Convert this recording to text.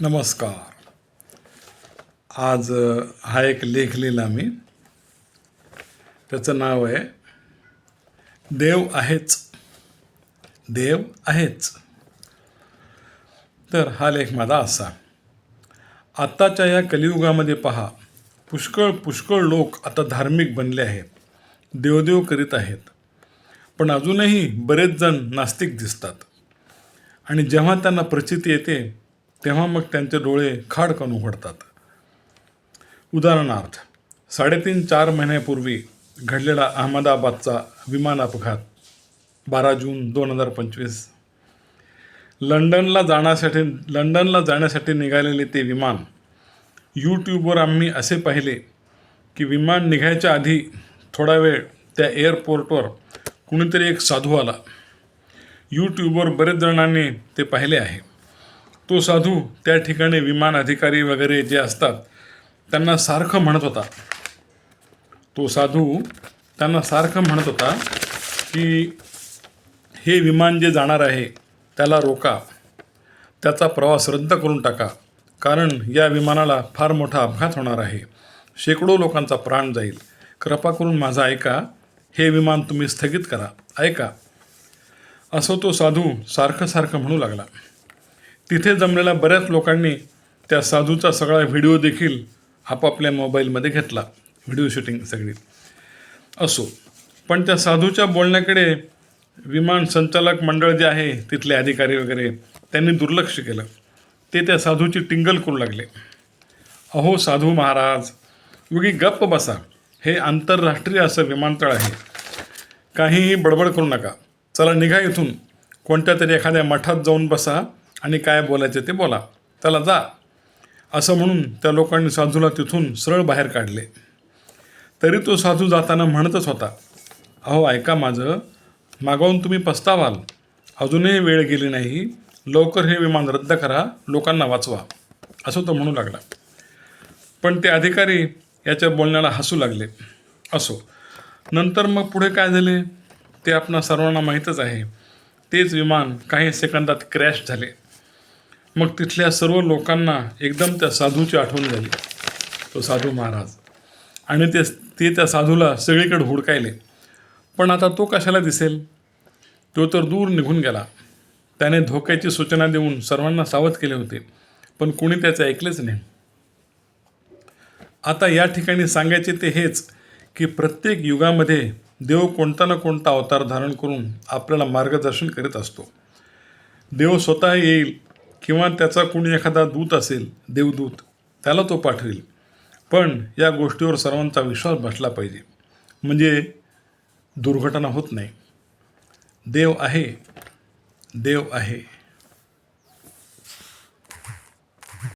नमस्कार. आज हा एक लेख लिहिला मी. त्याचं नाव आहे देव आहेच. देव आहेच. तर हा लेख माझा असा. आत्ताच्या या कलियुगामध्ये पहा पुष्कळ पुष्कळ लोक आता धार्मिक बनले आहेत. देवदेव करीत आहेत. पण अजूनही बरेच जण नास्तिक दिसतात. आणि जेव्हा त्यांना प्रचिती येते तेव्हा मग त्यांचे डोळे खाडकन उघडतात. उदाहरणार्थ साडेतीन चार महिन्यापूर्वी घडलेला अहमदाबादचा विमान अपघात बारा जून दोन हजार पंचवीस. लंडनला जाण्यासाठी लंडनला जाण्यासाठी निघालेले ते विमान यूट्यूबवर आम्ही असे पाहिले की विमान निघायच्या आधी थोडा वेळ त्या एअरपोर्टवर कुणीतरी एक साधू आला. यूट्यूबवर बरेच जणांनी ते पाहिले आहे. तो साधू त्या ठिकाणी विमान अधिकारी वगैरे जे असतात त्यांना सारखं म्हणत होता. तो साधू त्यांना सारखं म्हणत होता की हे विमान जे जाणार आहे त्याला रोका. त्याचा प्रवास रद्द करून टाका. कारण या विमानाला फार मोठा अपघात होणार आहे. शेकडो लोकांचा प्राण जाईल. कृपा करून माझा ऐका. हे विमान तुम्ही स्थगित करा. ऐका. असं तो साधू सारखं सारखं म्हणू लागला. तिथे जमलेल्या बऱ्याच लोकांनी त्या साधूचा सगळा व्हिडिओ देखील आपापल्या मोबाईलमध्ये घेतला. व्हिडिओ शूटिंग सगळी. असो पण त्या साधूच्या बोलण्याकडे विमान संचालक मंडळ जे आहे तिथले अधिकारी वगैरे त्यांनी दुर्लक्ष केलं. ते त्या साधूची टिंगल करू लागले. अहो साधू महाराज उगी गप्प बसा. हे आंतरराष्ट्रीय असं विमानतळ आहे. काहीही बडबड करू नका. चला निघा इथून. कोणत्या तरी एखाद्या मठात जाऊन बसा. आणि काय बोलायचं ते बोला. त्याला जा. असं म्हणून त्या लोकांनी साधूला तिथून सरळ बाहेर काढले. तरी तो साधू जाताना म्हणतच होता अहो ऐका माझं. मागावून तुम्ही पस्तावाल. अजूनही वेळ गेली नाही. लवकर हे विमान रद्द करा. लोकांना वाचवा. असं तो म्हणू लागला. पण ते अधिकारी याच्या बोलण्याला हसू लागले. असो. नंतर मग पुढे काय झाले? ते आपणा सर्वांना माहीतच आहे. तेच विमान काही सेकंदात क्रॅश झाले. मग तिथल्या सर्व लोकांना एकदम त्या साधूची आठवण झाली. तो साधू महाराज. आणि ते ते त्या साधूला सगळीकडे हुडकायले. पण आता तो कशाला दिसेल? तो तर दूर निघून गेला. त्याने धोक्याची सूचना देऊन सर्वांना सावध केले होते पण कोणी त्याचे ऐकलेच नाही. आता या ठिकाणी सांगायचे ते हेच की प्रत्येक युगामध्ये देव कोणता ना कोणता अवतार धारण करून आपल्याला मार्गदर्शन करीत असतो. देव स्वतः येईल किंवा त्याचा कुणी एखादा दूत असेल देवदूत त्याला तो पाठवेल. पण या गोष्टीवर सर्वांचा विश्वास बसला पाहिजे. म्हणजे दुर्घटना होत नाही. देव आहे देव आहे.